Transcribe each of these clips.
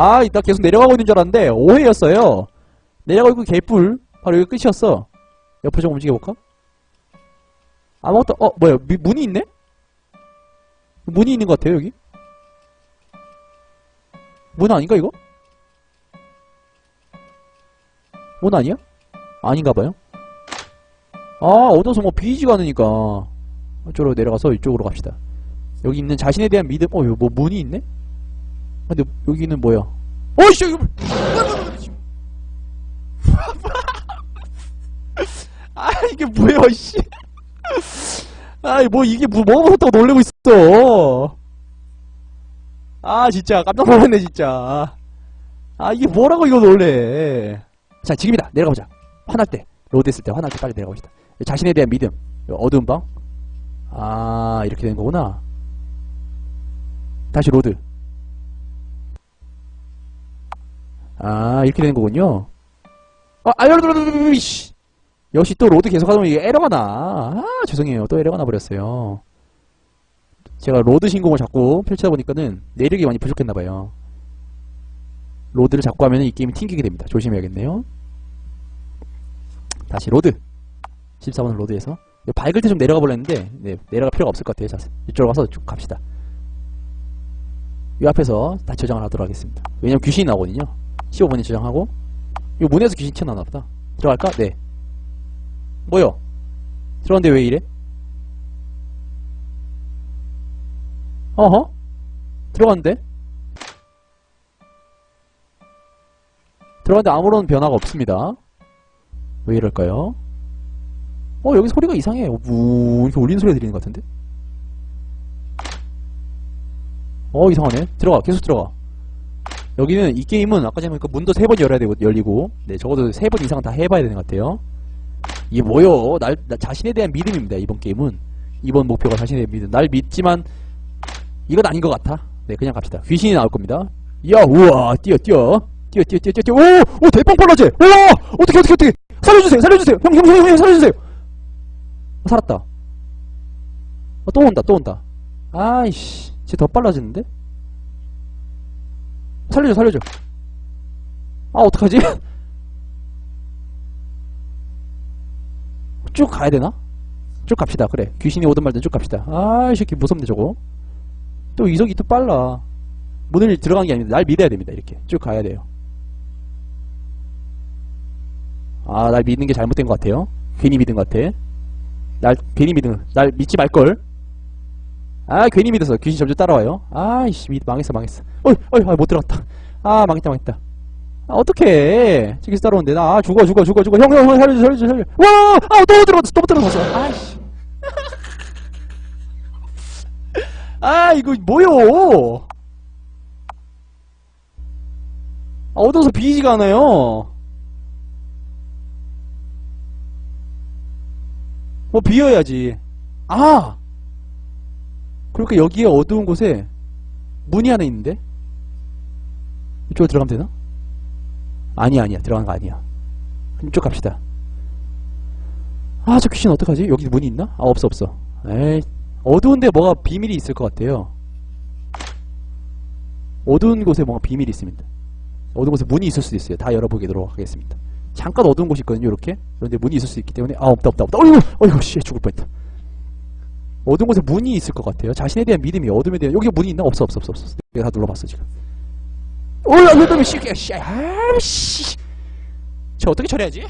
아, 나 계속 내려가고 있는 줄 알았는데, 오해였어요. 내려가고 있고 개뿔. 바로 여기 끝이었어. 옆에 좀 움직여볼까? 아무것도, 어, 뭐야, 미- 문이 있네? 문이 있는 것 같아요, 여기? 문 아닌가, 이거? 문 아니야? 아닌가 봐요. 아, 얻어서 뭐 비지가 않으니까. 이쪽으로 내려가서 이쪽으로 갑시다. 여기 있는 자신에 대한 믿음, 어, 여기 뭐 문이 있네? 근데 여기는 뭐야? 어이씨, 이거. 씨. 아, 이게 뭐야, 씨. 아이, 뭐, 이게 뭐, 뭐가 무섭다고 놀래고 있어. 아, 진짜, 깜짝 놀랐네, 진짜. 아, 이게 뭐라고 이거 놀래. 자, 지금이다. 내려가보자. 화날 때. 로드 했을 때, 화날 때 빨리 내려가봅시다. 자신에 대한 믿음. 어두운 방. 아, 이렇게 되는 거구나. 다시 로드. 아, 이렇게 되는 거군요. 아, 아유, 씨. 역시 또 로드 계속 하다 보면 이게 에러가 나. 아, 죄송해요. 또 에러가 나버렸어요. 제가 로드 신공을 자꾸 펼치다 보니까는 내력이 많이 부족했나봐요. 로드를 자꾸 하면 이 게임이 튕기게 됩니다. 조심해야겠네요. 다시 로드. 14번을 로드해서. 이거 밝을 때 좀 내려가 보려는데, 네, 내려갈 필요가 없을 것 같아요. 자, 이쪽으로 가서 쭉 갑시다. 이 앞에서 다 저장을 하도록 하겠습니다. 왜냐면 귀신이 나오거든요. 15번에 저장하고, 이 문에서 귀신 튀어나오나 보다. 들어갈까? 네. 뭐요? 들어갔는데 왜 이래? 어허? 들어갔는데? 들어갔는데 아무런 변화가 없습니다. 왜 이럴까요? 어, 여기 소리가 이상해. 어, 무, 이렇게 울리는 소리가 들리는 것 같은데? 어, 이상하네. 들어가, 계속 들어가. 여기는, 이 게임은 아까 전에 보니까 문도 세 번 열어야 되고, 열리고, 네, 적어도 세 번 이상 다 해봐야 되는 것 같아요. 이게 뭐요? 날, 나 자신에 대한 믿음입니다, 이번 게임은. 이번 목표가 자신에 대한 믿음. 날 믿지만, 이건 아닌 것 같아. 네, 그냥 갑시다. 귀신이 나올 겁니다. 야, 우와, 뛰어, 뛰어. 뛰어, 뛰어, 뛰어, 뛰어, 뛰어. 오! 오, 대빵 빨라지! 우와! 어떻게, 어떻게, 어떻게! 살려주세요, 살려주세요! 형, 형, 형, 형, 살려주세요! 어, 살았다. 어, 또 온다, 또 온다. 아이씨, 쟤 더 빨라지는데? 살려줘, 살려줘. 아, 어떡하지? 쭉 가야 되나? 쭉 갑시다, 그래. 귀신이 오든 말든 쭉 갑시다. 아, 이 새끼 무섭네, 저거. 또 이석이 또 빨라. 문을 들어간 게 아닙니다. 날 믿어야 됩니다, 이렇게. 쭉 가야 돼요. 아, 날 믿는 게 잘못된 것 같아요. 괜히 믿은 것 같아. 날 괜히 믿은 날 믿지 말걸 아 괜히 믿어서 귀신 점점 따라와요. 아이씨 믿 망했어 망했어. 어이 어이 아, 못 들어갔다. 아 망했다 망했다. 아 어떡해. 저기서 따라오는데. 나 아, 죽어 죽어 죽어 죽어. 형형 형 살려줘 살려줘 살려줘. 와아또 들어갔어 또 들어갔어. 아이씨. 아 이거 뭐요? 아 어두워서 비지가 않아요? 뭐 비어야지. 아! 그러니까 여기에 어두운 곳에 문이 하나 있는데? 이쪽으로 들어가면 되나? 아니야, 아니야. 들어가는 거 아니야. 이쪽 갑시다. 아, 저 귀신 어떡하지? 여기 문이 있나? 아, 없어, 없어. 에이, 어두운데 뭐가 비밀이 있을 것 같아요. 어두운 곳에 뭔가 비밀이 있습니다. 어두운 곳에 문이 있을 수도 있어요. 다 열어보도록 하겠습니다. 잠깐 어두운 곳이 있거든요, 이렇게. 그런데 문이 있을 수 있기 때문에, 아, 없다, 없다, 없다. 어이구, 어이구, 씨, 죽을 뻔했다. 어두운 곳에 문이 있을 것 같아요. 자신에 대한 믿음이 어둠에 대한, 여기 문이 있나? 없어, 없어, 없어, 없어. 내가 다 눌러봤어, 지금. 어이, 안 됐다며, 씨, 씨, 아, 씨. 저 어떻게 처리하지?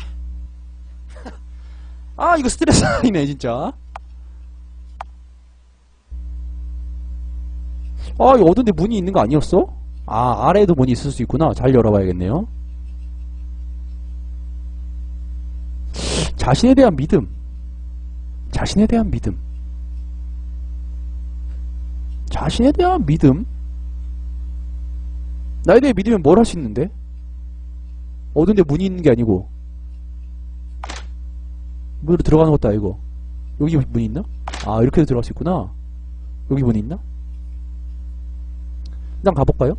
아, 이거 스트레스 아니네, 진짜. 아, 이 어두운데 문이 있는 거 아니었어? 아, 아래에도 문이 있을 수 있구나. 잘 열어봐야겠네요. 자신에 대한 믿음. 자신에 대한 믿음. 자신에 대한 믿음? 나에 대해 믿으면 뭘 할 수 있는데? 어딘데 문이 있는 게 아니고. 문으로 들어가는 것도 아니고. 여기 문이 있나? 아, 이렇게도 들어갈 수 있구나. 여기 문이 있나? 일단 가볼까요?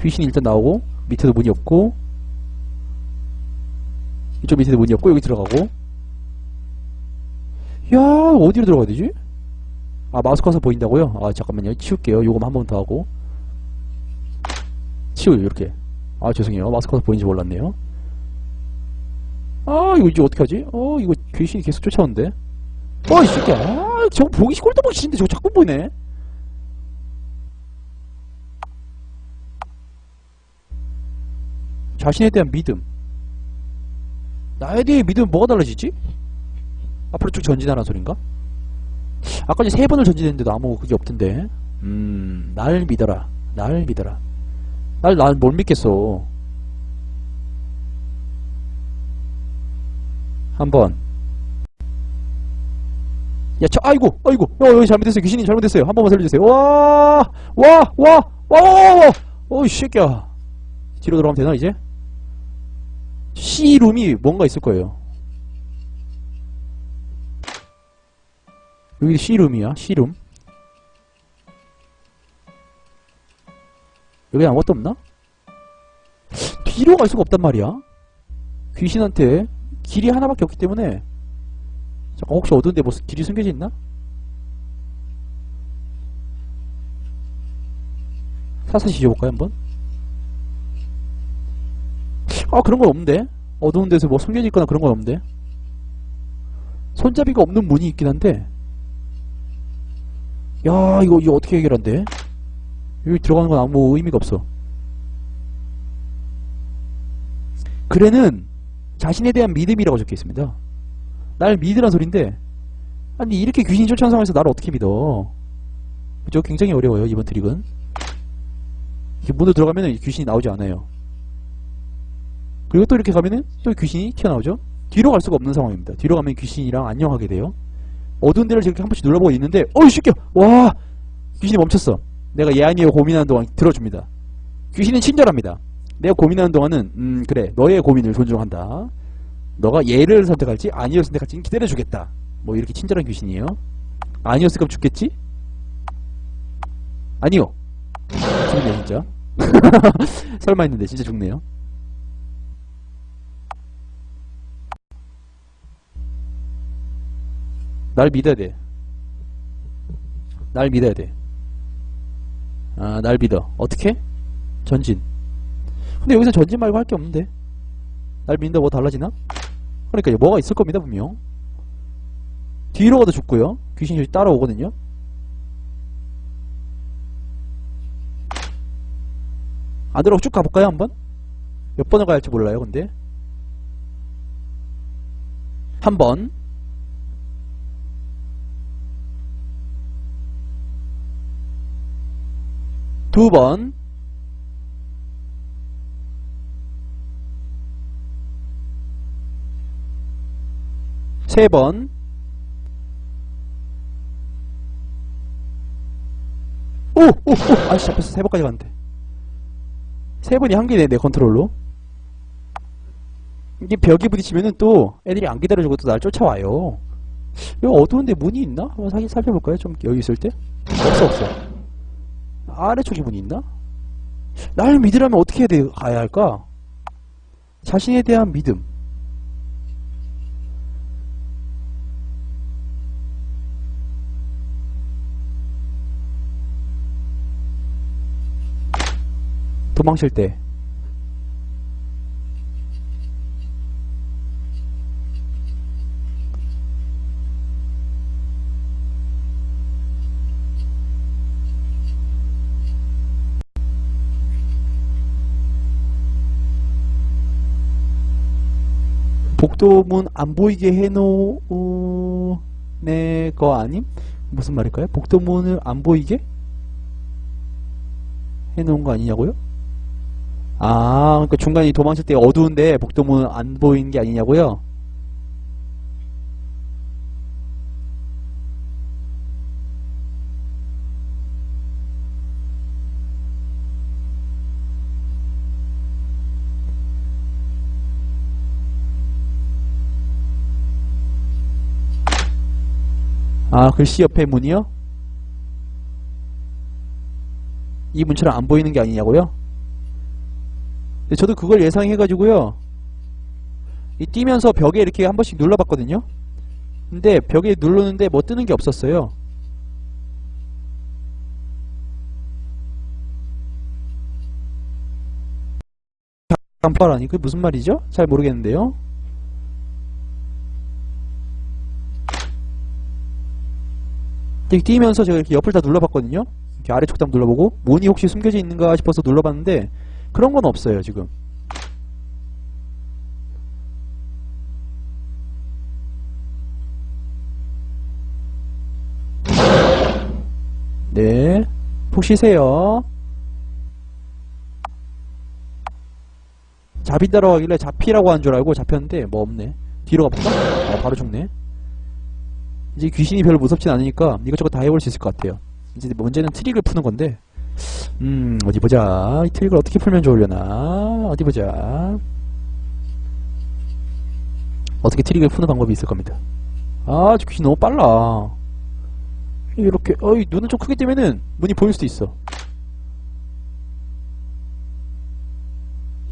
귀신이 일단 나오고, 밑에도 문이 없고, 이쪽 밑에도 문이 없고 여기 들어가고 야 어디로 들어가야 되지? 아 마우스 커서 보인다고요? 아 잠깐만요. 치울게요. 요거 한번 더 하고. 치우 이렇게. 아 죄송해요. 마스크가 보이는지 몰랐네요. 아 이거 이제 어떻게 하지? 어 이거 귀신이 계속 쫓아오는데. 어이 새끼야. 아 저거 보기 꼴도 보기 싫은데 저거 자꾸 보이네. 자신에 대한 믿음. 나에 대해 믿으면 뭐가 달라지지? 앞으로 쭉 전진하라는 소린가? 아까 이제 세 번을 전진했는데도 아무 그게 없던데 음, 날 믿어라. 날 믿어라. 날, 날 뭘 믿겠어. 한 번. 야, 저, 아이고, 아이고, 어, 여기 잘못됐어요. 귀신이 잘못됐어요. 한 번만 살려주세요. 와, 와, 와, 와, 와, 와, 와. 어이, 새끼야. 뒤로 돌아가면 되나, 이제? C룸이 뭔가 있을 거예요. 여기 C룸이야, C룸. 여기 아무것도 없나? 뒤로 갈 수가 없단 말이야. 귀신한테 길이 하나밖에 없기 때문에 잠깐 혹시 어두운데 뭐 길이 숨겨져 있나? 사사시 뒤져볼까요 한번? 아 그런 건 없는데 어두운 데서 뭐 숨겨져 있거나 그런 건 없는데 손잡이가 없는 문이 있긴 한데 야 이거 이거 어떻게 해결한대? 여기 들어가는 건 아무 의미가 없어. 글에는 자신에 대한 믿음이라고 적혀 있습니다. 날 믿으란 소린데, 아니, 이렇게 귀신이 쫓아오는 상황에서 나를 어떻게 믿어? 그죠? 굉장히 어려워요, 이번. 이렇게 문으로 들어가면 귀신이 나오지 않아요. 그리고 또 이렇게 가면은 또 귀신이 튀어나오죠? 뒤로 갈 수가 없는 상황입니다. 뒤로 가면 귀신이랑 안녕하게 돼요. 어두운 데를 저렇게 한 번씩 눌러보고 있는데, 어이, 새끼야! 와! 귀신이 멈췄어. 내가 얘 아니에요 고민하는 동안 들어줍니다. 귀신은 친절합니다. 내가 고민하는 동안은 음 그래 너의 고민을 존중한다. 너가 얘를 선택할지 아니를 선택할지는 기다려주겠다. 뭐 이렇게 친절한 귀신이에요. 아니었을까 죽겠지? 아니요. 죽네 진짜. 설마 했는데 진짜 죽네요. 날 믿어야 돼. 날 믿어야 돼. 아, 날 믿어. 어떻게? 전진. 근데 여기서 전진 말고 할 게 없는데. 날 믿는다 뭐 달라지나? 그러니까 뭐가 있을 겁니다, 분명. 뒤로 가도 죽고요. 귀신이 따라오거든요. 안으로 쭉 가볼까요, 한번? 몇 번을 가야 할지 몰라요, 근데. 한 번. 두 번, 세 번, 오! 오! 오! 아씨, 잡혔어. 세 번까지 갔는데. 세 번이 한계네, 내 컨트롤로. 이게 벽에 부딪히면은 또 애들이 안 기다려주고 또 날 쫓아와요. 여기 어두운데 문이 있나? 한번 사 살펴볼까요? 좀 여기 있을 때? 없어, 없어. 아래쪽에 문이 있나? 날 믿으려면 어떻게 해야 돼, 가야 할까? 자신에 대한 믿음. 도망칠 때. 복도문 안 보이게 해놓은 거 아님? 무슨 말일까요? 복도문을 안 보이게 해놓은 거 아니냐고요? 아, 그러니까 중간에 도망칠 때 어두운데 복도문 안 보이는 게 아니냐고요? 아, 글씨 옆에 문이요? 이 문처럼 안 보이는 게 아니냐고요? 저도 그걸 예상해가지고요. 이 뛰면서 벽에 이렇게 한 번씩 눌러봤거든요. 근데 벽에 누르는데 뭐 뜨는 게 없었어요. 간파라니 그게 무슨 말이죠? 잘 모르겠는데요. 이렇게 뛰면서 제가 이렇게 옆을 다 눌러봤거든요. 이렇게 아래쪽 다 눌러보고 문이 혹시 숨겨져 있는가 싶어서 눌러봤는데 그런 건 없어요 지금. 네, 푹 쉬세요. 잡이 따라가길래 잡히라고 한 줄 알고 잡혔는데 뭐 없네. 뒤로 가볼까? 아, 바로 죽네. 이제 귀신이 별로 무섭진 않으니까 이것저것 다 해볼 수 있을 것 같아요. 이제 문제는 트릭을 푸는 건데, 음, 어디 보자. 이 트릭을 어떻게 풀면 좋으려나? 어디 보자. 어떻게 트릭을 푸는 방법이 있을 겁니다. 아, 저 귀신 너무 빨라. 이렇게, 어이, 눈은 좀 크기 때문에는 문이 보일 수도 있어.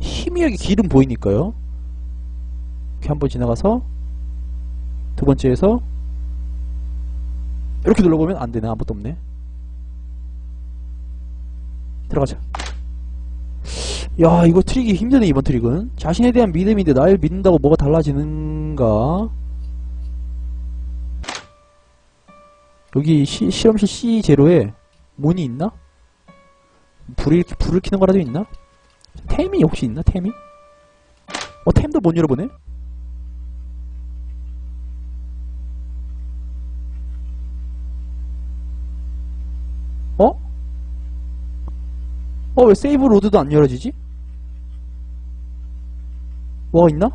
희미하게 길은 보이니까요. 이렇게 한번 지나가서, 두 번째에서, 이렇게 눌러보면 안 되네. 아무것도 없네. 들어가자. 야, 이거 트릭이 힘드네, 이번 트릭은. 자신에 대한 믿음인데 날 믿는다고 뭐가 달라지는가? 여기 시, 실험실 C0에 문이 있나? 불을, 불을 켜는 거라도 있나? 템이 혹시 있나? 템이? 어, 템도 못 열어보네? 어? 어, 왜 세이브 로드도 안 열어지지? 뭐가 있나?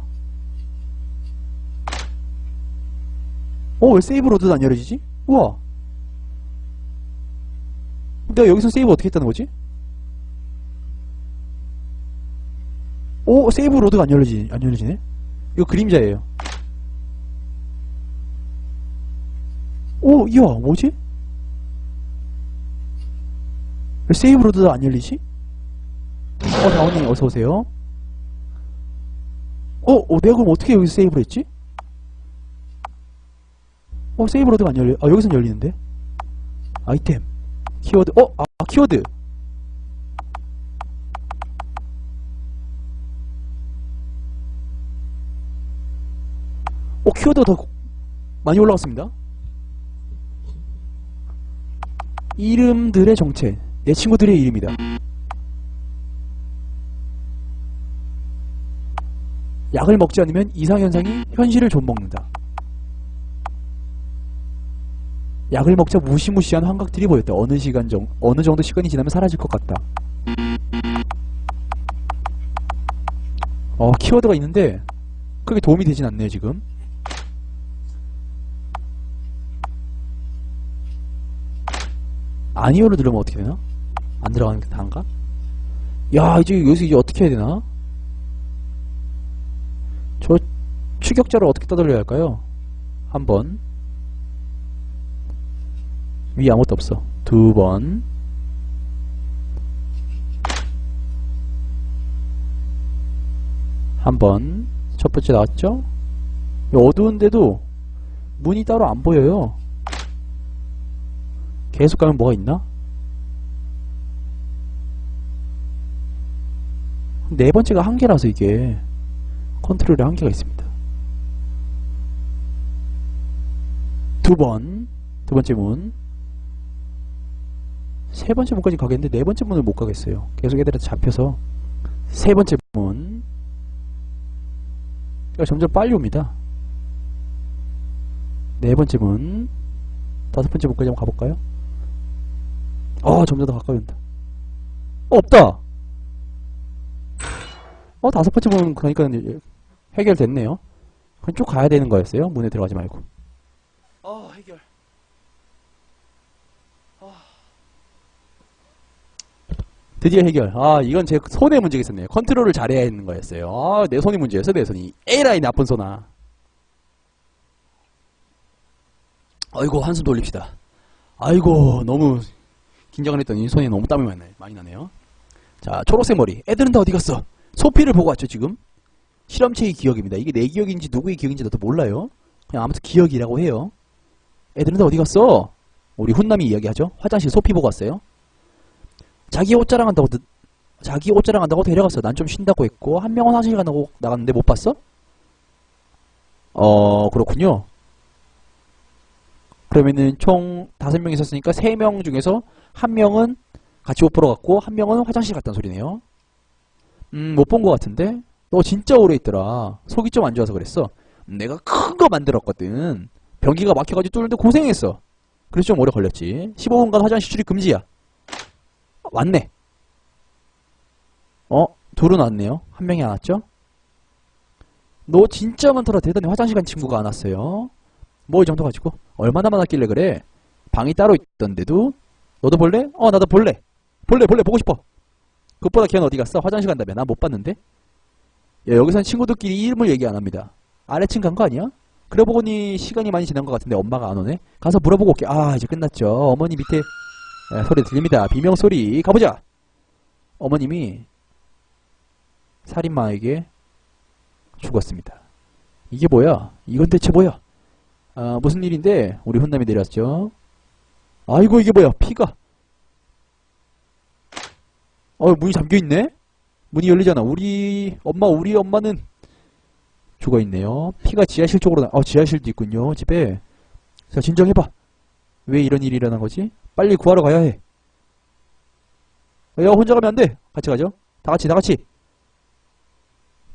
어, 왜 세이브 로드도 안 열어지지? 우와. 내가 여기서 세이브 어떻게 했다는 거지? 오, 세이브 로드가 안 열리지, 안 열리지네? 이거 그림자예요. 오, 이야, 뭐지? 왜 세이브 로드가 안 열리지? 어, 다운님 어서 오세요. 어, 어, 내가 그럼 어떻게 여기서 세이브를 했지? 어, 세이브 로드가 안 열려. 아, 여기선 열리는데? 아이템. 키워드. 어, 아, 키워드. 어, 키워드가 더 많이 올라갔습니다. 이름들의 정체. 내 친구들의 이름이다. 약을 먹지 않으면 이상현상이 현실을 좀먹는다. 약을 먹자 무시무시한 환각들이 보였다. 어느 시간 정, 어느 정도 시간이 지나면 사라질 것 같다. 어, 키워드가 있는데, 크게 도움이 되진 않네요, 지금. 아니오를 누르면 어떻게 되나? 안 들어가는 게 다인가? 야, 이제 여기서 이제 어떻게 해야 되나? 저 추격자를 어떻게 떠돌려야 할까요? 한 번. 위 아무것도 없어. 두 번. 한 번. 첫 번째 나왔죠? 이 어두운데도 문이 따로 안 보여요. 계속 가면 뭐가 있나? 네 번째가 한계라서 이게 컨트롤에 한계가 있습니다. 두 번, 두 번째 문. 세 번째 문까지 가겠는데 네 번째 문을 못 가겠어요. 계속 애들한테 잡혀서 세 번째 문. 그러니까 점점 빨리 옵니다. 네 번째 문. 다섯 번째 문까지 한번 가볼까요? 어, 점점 더. 어, 없다! 어, 다섯 번째 문, 그러니까 해결됐네요. 그냥 쭉 가야 되는 거였어요. 문에 들어가지 말고. 어, 해결. 드디어 해결. 아, 이건 제 손의 문제가 있었네요. 컨트롤을 잘해야 하는 거였어요. 아, 내 손이 문제였어, 내 손이. 에라이, 나쁜 손아. 아이고, 한숨 돌립시다. 아이고, 너무 긴장을 했더니 손에 너무 땀이 많이 나네요. 자, 초록색 머리. 애들은 다 어디 갔어? 소피를 보고 왔죠, 지금? 실험체의 기억입니다. 이게 내 기억인지 누구의 기억인지 나도 몰라요. 그냥 아무튼 기억이라고 해요. 애들은 다 어디 갔어? 우리 훈남이 이야기하죠. 화장실 소피 보고 왔어요. 자기 옷 자랑 한다고 늦... 자기 옷 자랑 한다고 데려갔어. 난 좀 쉰다고 했고 한 명은 화장실 간다고 나갔는데 못 봤어? 어 그렇군요. 그러면은 총 다섯 명 있었으니까 세 명 중에서 한 명은 같이 옷 보러 갔고 한 명은 화장실 갔다는 소리네요. 음 못 본 것 같은데 너 진짜 오래 있더라. 속이 좀 안 좋아서 그랬어. 내가 큰 거 만들었거든. 변기가 막혀가지고 뚫는데 고생했어. 그래서 좀 오래 걸렸지. 15분간 화장실 출입 금지야. 아, 왔네. 어? 둘은 왔네요. 한 명이 안 왔죠? 너 진짜 많더라. 대단히 화장실 간 친구가 안 왔어요. 뭐 이 정도 가지고 얼마나 많았길래 그래? 방이 따로 있던데도 너도 볼래? 어 나도 볼래. 볼래 볼래 보고 싶어. 그것보다 걔는 어디 갔어? 화장실 간다며. 난못 봤는데. 야, 여기선 친구들끼리 이름을 얘기 안 합니다. 아래층 간 거 아니야? 그래 보니 시간이 많이 지난 것 같은데 엄마가 안 오네? 가서 물어보고 올게. 아, 이제 끝났죠. 어머니 밑에 에, 소리 들립니다. 비명 소리. 가보자. 어머님이 살인마에게 죽었습니다. 이게 뭐야? 이건 대체 뭐야? 아, 무슨 일인데 우리 훈남이 내렸죠. 아이고 이게 뭐야? 피가. 어, 문이 잠겨 있네. 문이 열리잖아. 우리 엄마, 우리 엄마는 죽어 있네요. 피가 지하실 쪽으로 나. 어, 지하실도 있군요. 집에. 자, 진정해봐. 왜 이런 일이 일어난 거지? 빨리 구하러 가야 해. 야, 혼자 가면 안 돼. 같이 가죠. 다 같이, 다 같이.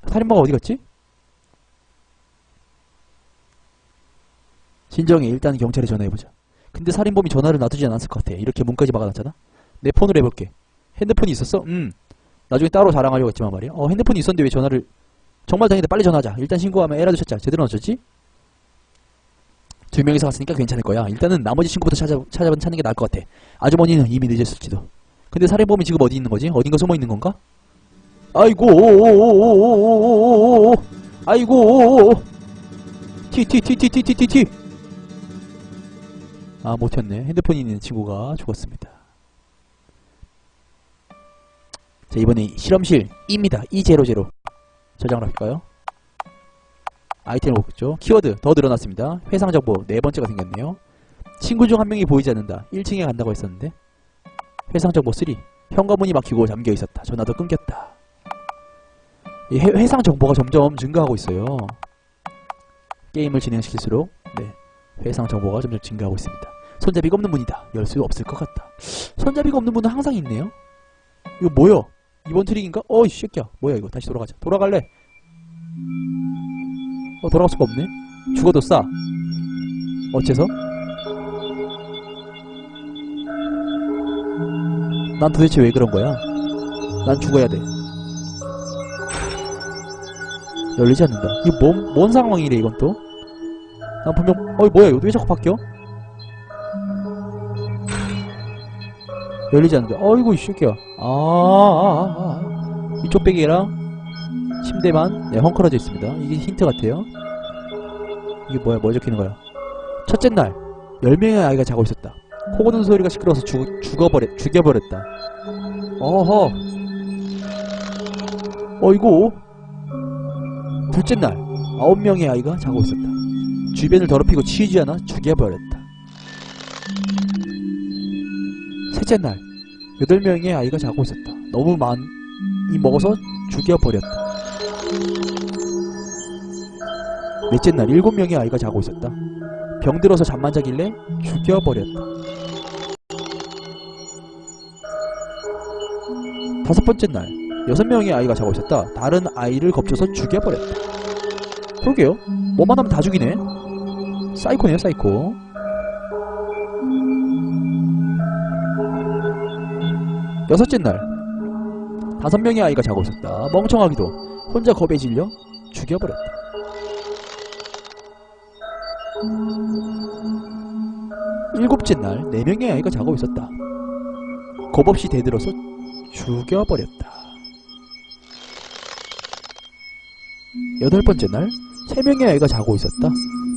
살인마가 어디 갔지? 진정해. 일단 경찰에 전화해보자. 근데 살인범이 전화를 놔두지 않았을 것 같아. 이렇게 문까지 막아놨잖아. 내 폰으로 해볼게. 핸드폰이 있었어? 응. 나중에 따로 자랑하려고 했지만 말이야. 어, 핸드폰이 있었는데 왜 전화를 정말 다행이다. 빨리 전화하자. 일단 신고하면 에라도 쳤자. 제대로 넣었지? 두 명이서 갔으니까 괜찮을 거야. 일단은 나머지 친구부터 찾아, 찾아, 찾는 게 나을 것 같아. 아주머니는 이미 늦었을지도. 근데 살인범이 지금 어디 있는 거지? 어딘가 숨어 있는 건가? 아이고. 아이고, 티, 티, 티, 티, 티, 티, 티, 티. 아, 못 튀었네. 핸드폰이 있는 친구가 죽었습니다. 자, 이번에 실험실 E입니다. E00. 저장을 할까요? 아이템을 보겠죠. 키워드 더 늘어났습니다. 회상 정보 네 번째가 생겼네요. 친구 중 한 명이 보이지 않는다. 1층에 간다고 했었는데 회상 정보 3. 현관문이 막히고 잠겨 있었다. 전화도 끊겼다. 이 회, 회상 정보가 점점 증가하고 있어요. 게임을 진행시킬수록 네 회상 정보가 점점 증가하고 있습니다. 손잡이가 없는 문이다. 열 수 없을 것 같다. 손잡이가 없는 문은 항상 있네요. 이거 뭐야? 이번 트릭인가? 어이 새끼야. 뭐야 이거? 다시 돌아가자. 돌아갈래. 어 돌아갈 수가 없네. 죽어도 싸. 어째서? 난 도대체 왜 그런 거야? 난 죽어야 돼. 열리지 않는다. 이거 뭔, 뭔 상황이래 이건 또 난 분명 어이 뭐야 이거 왜 자꾸 바뀌어? 열리지 않는데 어이구 이 새끼야. 아, 아, 아, 아. 이쪽 베개랑 침대만 네, 헝클어져 있습니다. 이게 힌트 같아요. 이게 뭐야 뭐 적히는 거야? 첫째 날 10명의 아이가 자고 있었다. 코 고는 소리가 시끄러워서 죽, 죽어버렸, 죽여버렸다. 어허. 어이구. 둘째 날 9명의 아이가 자고 있었다. 주변을 더럽히고 치우지 않아 죽여버렸다 셋째 날 여덟 명의 아이가 자고 있었다. 너무 많이 먹어서 죽여버렸다. 넷째 날 일곱 명의 아이가 자고 있었다. 병들어서 잠만 자길래 죽여버렸다. 다섯 번째 날 여섯 명의 아이가 자고 있었다. 다른 아이를 겁줘서 죽여버렸다. 그러게요. 뭐만 하면 다 죽이네. 사이코네요, 사이코. 여섯째 날 다섯 명의 아이가 자고 있었다. 멍청하기도 혼자 겁에 질려 죽여버렸다. 일곱째 날 네 명의 아이가 자고 있었다. 겁 없이 대들어서 죽여버렸다. 여덟 번째 날 세 명의 아이가 자고 있었다.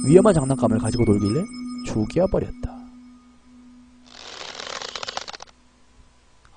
위험한 장난감을 가지고 놀길래 죽여버렸다.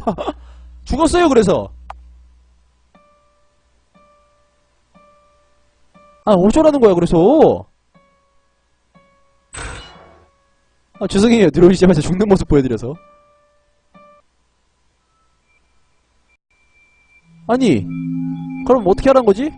죽었어요 그래서. 아 어쩌라는 거야 그래서. 아 죄송해요. 들어오시자마자 죽는 모습 보여드려서. 아니 그럼 어떻게 하라는 거지?